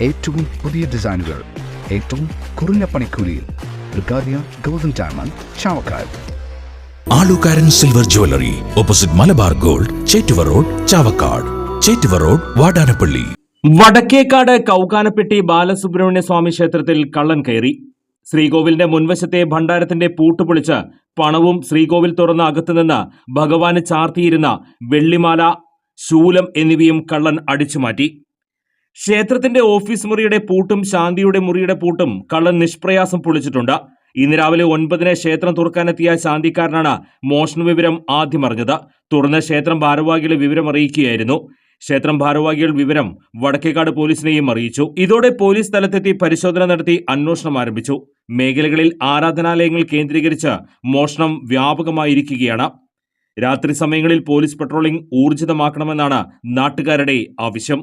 ഏറ്റവും പുതിയ ഡിസൈനുകൾ ഏറ്റവും കുറഞ്ഞ പണിക്കൂലിയിൽ golden diamond Alukaran silver jewellery opposite Malabar gold Chettuva road Chavakkad. Chettuva road Vadanappally. Vadakkekad കൗകാനപ്പെട്ടി Balasubrahmanya Swami ക്ഷേത്രത്തിൽ കള്ളൻ കയറി. ശ്രീകോവിലിന്റെ മുൻവശത്തെ ഭണ്ഡാരത്തിന്റെ പൂട്ടുപൊളിച്ച് പണവും ശ്രീകോവിൽ തുറന്ന അകത്തുനിന്ന് ഭഗവാന് ചാർത്തിയിരുന്ന വെള്ളിമാല ശൂലം എന്നിവയും കള്ളൻ അടിച്ചുമാറ്റി. ക്ഷേത്രത്തിന്റെ ഓഫീസ് മുറിയുടെ പൂട്ടും ശാന്തിയുടെ മുറിയുടെ പൂട്ടും കള്ളൻ നിഷ്പ്രയാസം പൊളിച്ചിട്ടുണ്ട്. ഇന്ന് രാവിലെ ഒൻപതിന് ക്ഷേത്രം തുറക്കാനെത്തിയ ശാന്തിക്കാരനാണ് മോഷണ വിവരം ആദ്യം അറിഞ്ഞത്. തുടർന്ന് ക്ഷേത്രം ഭാരവാഹികളെ വിവരം അറിയിക്കുകയായിരുന്നു. ക്ഷേത്രം ഭാരവാഹികൾ വിവരം വടക്കേക്കാട് പോലീസിനെയും അറിയിച്ചു. ഇതോടെ പോലീസ് സ്ഥലത്തെത്തി പരിശോധന നടത്തി അന്വേഷണം ആരംഭിച്ചു. മേഖലകളിൽ ആരാധനാലയങ്ങൾ കേന്ദ്രീകരിച്ച് മോഷണം വ്യാപകമായിരിക്കുകയാണ്. രാത്രി സമയങ്ങളിൽ പോലീസ് പട്രോളിംഗ് ഊർജിതമാക്കണമെന്നാണ് നാട്ടുകാരുടെ ആവശ്യം.